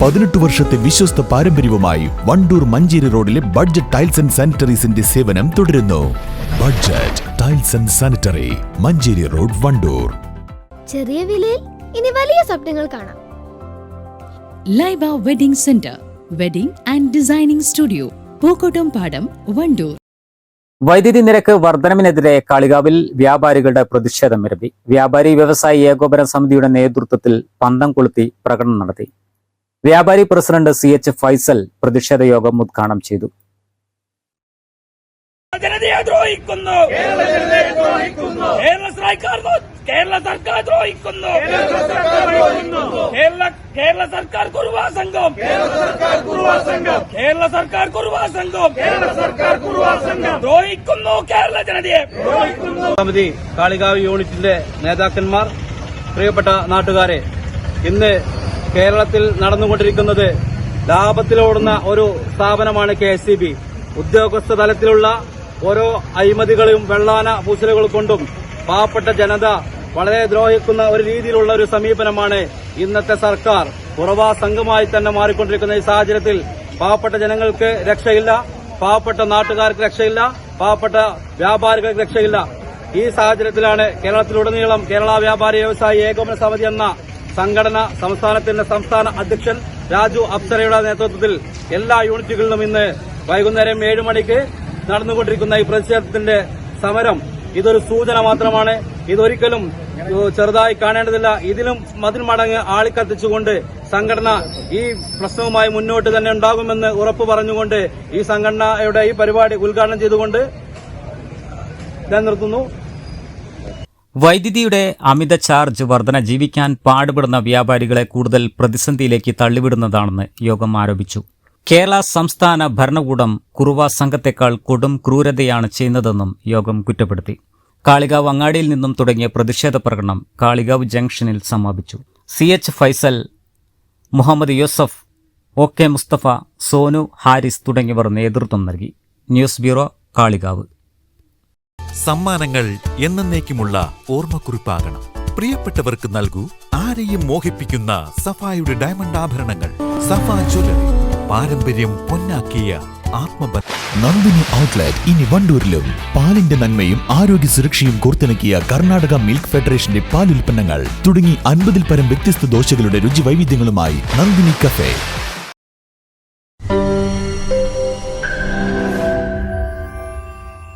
പതിനെട്ട് വർഷത്തെ വിശ്വസ്ത പാരമ്പര്യവുമായി വണ്ടൂർ മഞ്ചേരി റോഡിലെ ബഡ്ജറ്റ് ടൈൽസ് ആൻഡ് സാനിറ്ററീസിന്റെ സേവനം തുടരുന്നു. Budget tiles and sanitary Manjeri road Wandoor. ചെറിയ വിലയിൽ ഇനി വലിയ സ്വപ്നങ്ങൾ കാണാം. Laiba wedding centre wedding and designing studio Pookkottumpadam Wandoor വൈദ്യുതി നിരക്ക് വർധനവിനെതിരെ കാളികാവിൽ വ്യാപാരികളുടെ പ്രതിഷേധം ഇരമ്പി വ്യാപാരി വ്യവസായി ഏകോപന സമിതിയുടെ നേതൃത്വത്തിൽ പന്തം കൊളുത്തി പ്രകടനം നടത്തി. വ്യാപാരി പ്രസിഡന്റ് സി എച്ച് ഫൈസൽ പ്രതിഷേധ യോഗം ഉദ്ഘാടനം ചെയ്തു. ജനതയെ ദ്രോഹിക്കുന്നു. കേരള സർക്കാർ കേരള സർക്കാർ ദ്രോഹിക്കുന്നു. കേരള കേരള സർക്കാർ കുറുവാ സംഘം. കേരള സർക്കാർ കുറുവാ സംഘം. ദ്രോഹിക്കുന്നു കേരള ജനതയെ. സമിതി കാളികാവ് യൂണിറ്റിന്റെ നേതാക്കന്മാർ പ്രിയപ്പെട്ട നാട്ടുകാരെ ഇന്ന് കേരളത്തിൽ നടന്നുകൊണ്ടിരിക്കുന്നത് ലാഭത്തിലോടുന്ന ഒരു സ്ഥാപനമാണ് കെ എസ് ബി. ഉദ്യോഗസ്ഥ തലത്തിലുള്ള ഓരോ അഴിമതികളും വെള്ളാന പൂശലുകൾ കൊണ്ടും പാവപ്പെട്ട ജനത വളരെ ദ്രോഹിക്കുന്ന ഒരു രീതിയിലുള്ള ഒരു സമീപനമാണ് ഇന്നത്തെ സർക്കാർ. കുറവാ സംഘമായി തന്നെ മാറിക്കൊണ്ടിരിക്കുന്ന ഈ സാഹചര്യത്തിൽ പാവപ്പെട്ട ജനങ്ങൾക്ക് രക്ഷയില്ല പാവപ്പെട്ട നാട്ടുകാർക്ക് രക്ഷയില്ല പാവപ്പെട്ട വ്യാപാരികൾക്ക് രക്ഷയില്ല. ഈ സാഹചര്യത്തിലാണ് കേരളത്തിലുടനീളം കേരള വ്യാപാരി വ്യവസായി ഏകോപന സമിതി എന്ന സംഘടന സംസ്ഥാനത്തിന്റെ സംസ്ഥാന അധ്യക്ഷൻ രാജു അപ്സരയുടെ നേതൃത്വത്തിൽ എല്ലാ യൂണിറ്റുകളിലും ഇന്ന് വൈകുന്നേരം ഏഴ് മണിക്ക് നടന്നുകൊണ്ടിരിക്കുന്ന ഈ പ്രതിഷേധത്തിന്റെ സമരം ഇതൊരു സൂചന മാത്രമാണ്. ഇതൊരിക്കലും ചെറുതായി കാണേണ്ടതില്ല. ഇതിലും മതിൽ മടങ്ങ് ആളിക്കത്തിച്ചുകൊണ്ട് സംഘടന ഈ പ്രശ്നവുമായി മുന്നോട്ട് തന്നെ ഉണ്ടാകുമെന്ന് ഉറപ്പു പറഞ്ഞുകൊണ്ട് ഈ സംഘടനയുടെ ഈ പരിപാടി ഉദ്ഘാടനം ചെയ്തുകൊണ്ട് ഞാൻ നിർത്തുന്നു. വൈദ്യുതിയുടെ അമിത ചാർജ് വർധന ജീവിക്കാൻ പാടുപെടുന്ന വ്യാപാരികളെ കൂടുതൽ പ്രതിസന്ധിയിലേക്ക് തള്ളിവിടുന്നതാണെന്ന് യോഗം ആരോപിച്ചു. കേരള സംസ്ഥാന ഭരണകൂടം കുറുവ സംഘത്തെക്കാൾ കൊടും ക്രൂരതയാണ് ചെയ്യുന്നതെന്നും യോഗം കുറ്റപ്പെടുത്തി. കാളികാവ് അങ്ങാടിയിൽ നിന്നും തുടങ്ങിയ പ്രതിഷേധ പ്രകടനം കാളികാവ് ജംഗ്ഷനിൽ സമാപിച്ചു. C H Faisal Muhammad Yusuf O K Mustafa Sonu Haris തുടങ്ങിയവർ നേതൃത്വം നൽകി. News bureau Kalikavu. സമ്മാനങ്ങൾ എന്നേക്കുമുള്ള ഓർമ്മക്കുറിപ്പാകണം. പ്രിയപ്പെട്ടവർക്ക് നൽകൂ ആരെയും മോഹിപ്പിക്കുന്ന സഫായുടെ ഡയമണ്ട് ആഭരണങ്ങൾ. സഫാ ജ്വല്ലറി പാരമ്പര്യം പൊന്നാക്കിയ നന്ദിനി ഔട്ട്ലെറ്റ് ഇനി വണ്ടൂരിലും. പാലിന്റെ നന്മയും ആരോഗ്യ സുരക്ഷയും കോർത്തിണക്കിയ കർണാടക മിൽക്ക് ഫെഡറേഷന്റെ പാലുൽപ്പന്നങ്ങൾ. തുടങ്ങി അൻപതിൽ പരം വ്യത്യസ്ത ദോശകളുടെ രുചി വൈവിധ്യങ്ങളുമായി നന്ദിനി കഫേ.